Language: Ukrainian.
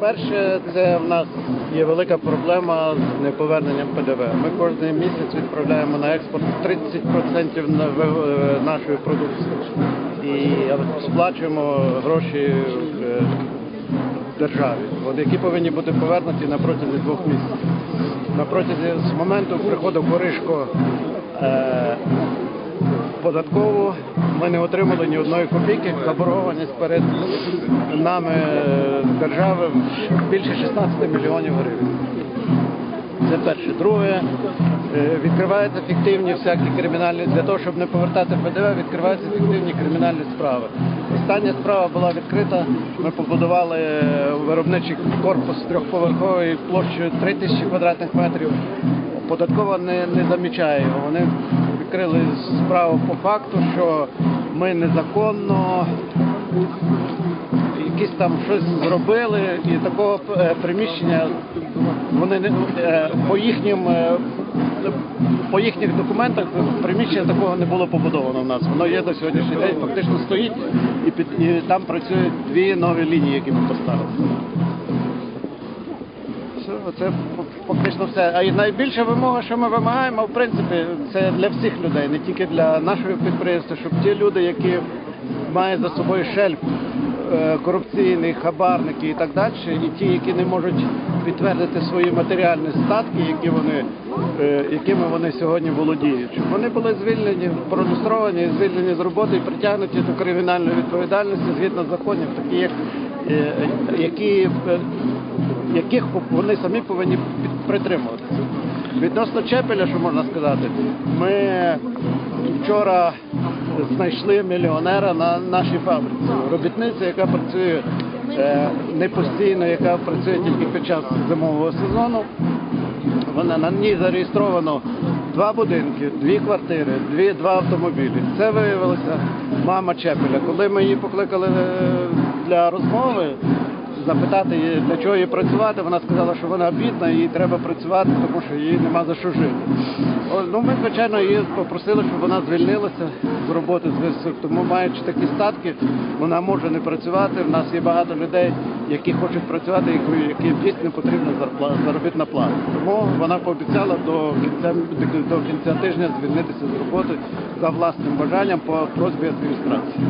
По-перше, це в нас є велика проблема з неповерненням ПДВ. Ми кожен місяць відправляємо на експорт 30% на ви- е, нашої продукції і сплачуємо гроші е, державі, які повинні бути повернуті на протязі двох місяців. На протязі з моменту приходу Коришко е, податкову ми не отримали ні одної копійки. Заборгованість перед нами е, держави більше 16 мільйонів гривень. Це перше. Друге, е, відкриваються фіктивні всякі кримінальні для того, щоб не повертати ПДВ, відкриваються фіктивні кримінальні справи. Остання справа була відкрита. Ми побудували е, виробничий корпус трьохповерховий площею 3 тисячі квадратних метрів. Податкова не, не замічає його. Вони відкрили справу по факту, що ми незаконно якісь там щось зробили, і такого е, приміщення вони не е, по їхнім е, по їхніх документах приміщення такого не було побудовано в нас. Воно є до сьогоднішнього день, фактично стоїть і під і там працюють дві нові лінії, які ми поставили. Це фактично все. А найбільша вимога, що ми вимагаємо, в принципі, це для всіх людей, не тільки для нашого підприємства, щоб ті люди, які мають за собою шельф е, корупційний, хабарники і так далі, і ті, які не можуть підтвердити свої матеріальні статки, які вони, е, якими вони сьогодні володіють, щоб вони були звільнені, продюстровані, звільнені з роботи і притягнуті до кримінальної відповідальності згідно законів, такі як е, які яких вони самі повинні притримуватися. Відносно Чепеля, що можна сказати, ми вчора знайшли мільйонера на нашій фабриці. Робітниця, яка працює е, не постійно, яка працює тільки під час зимового сезону. Вона на ній зареєстровано два будинки, дві квартири, дві, два автомобілі. Це виявилося мама Чепеля. Коли ми її покликали е, для розмови, запитати її, для чого їй працювати, вона сказала, що вона бідна, їй треба працювати, тому що їй нема за що жити. Ну, ми, звичайно, її попросили, щоб вона звільнилася з роботи з ВСУ. Тому, маючи такі статки, вона може не працювати. У нас є багато людей, які хочуть працювати, яким дійсно потрібна заробітна плата. Тому вона пообіцяла до кінця до кінця тижня звільнитися з роботи за власним бажанням по просьбі адміністрації.